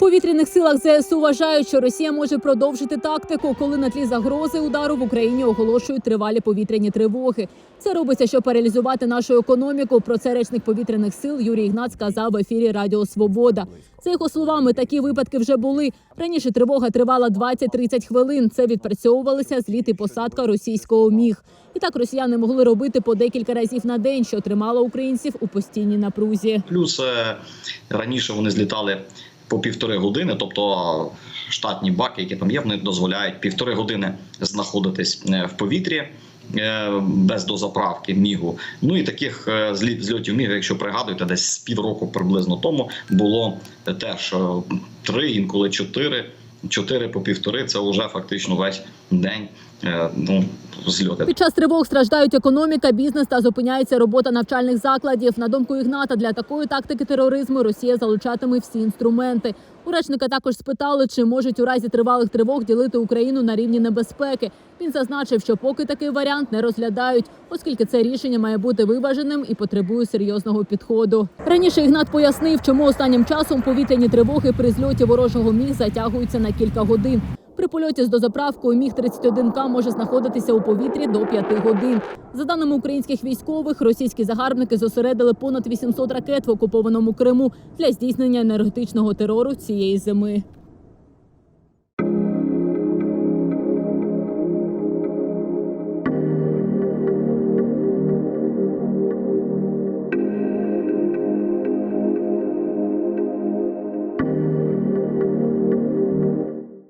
повітряних силах ЗСУ вважають, що Росія може продовжити тактику, коли на тлі загрози удару в Україні оголошують тривалі повітряні тривоги. Це робиться, щоб паралізувати нашу економіку. Про це речник повітряних сил Юрій Ігнат сказав в ефірі Радіо Свобода. За його словами, такі випадки вже були. Раніше тривога тривала 20-30 хвилин. Це відпрацьовувалися зліт і посадка російського міг. І так росіяни могли робити по декілька разів на день, що тримало українців у постійній напрузі. Плюс е, раніше вони злітали по півтори години, тобто штатні баки, які там є, вони дозволяють півтори години знаходитись е, в повітрі. е, Без дозаправки мігу. Ну і таких е, зльотів мігу, якщо пригадуєте, десь з півроку приблизно тому було теж три, інколи чотири. Чотири по півтори це вже фактично весь день. е, Ну зльоти. Під час тривог страждають економіка, бізнес та зупиняється робота навчальних закладів. На думку Ігната, для такої тактики тероризму Росія залучатиме всі інструменти. У речника також спитали, чи можуть у разі тривалих тривог ділити Україну на рівні небезпеки. Він зазначив, що поки такий варіант не розглядають, оскільки це рішення має бути виваженим і потребує серйозного підходу. Раніше Ігнат пояснив, чому останнім часом повітряні тривоги при зльоті ворожого міг затягуються на кілька годин. При польоті з дозаправкою міг 31К може знаходитися у повітрі до 5 годин. За даними українських військових, російські загарбники зосередили понад 800 ракет в окупованому Криму для здійснення енергетичного терору цієї зими.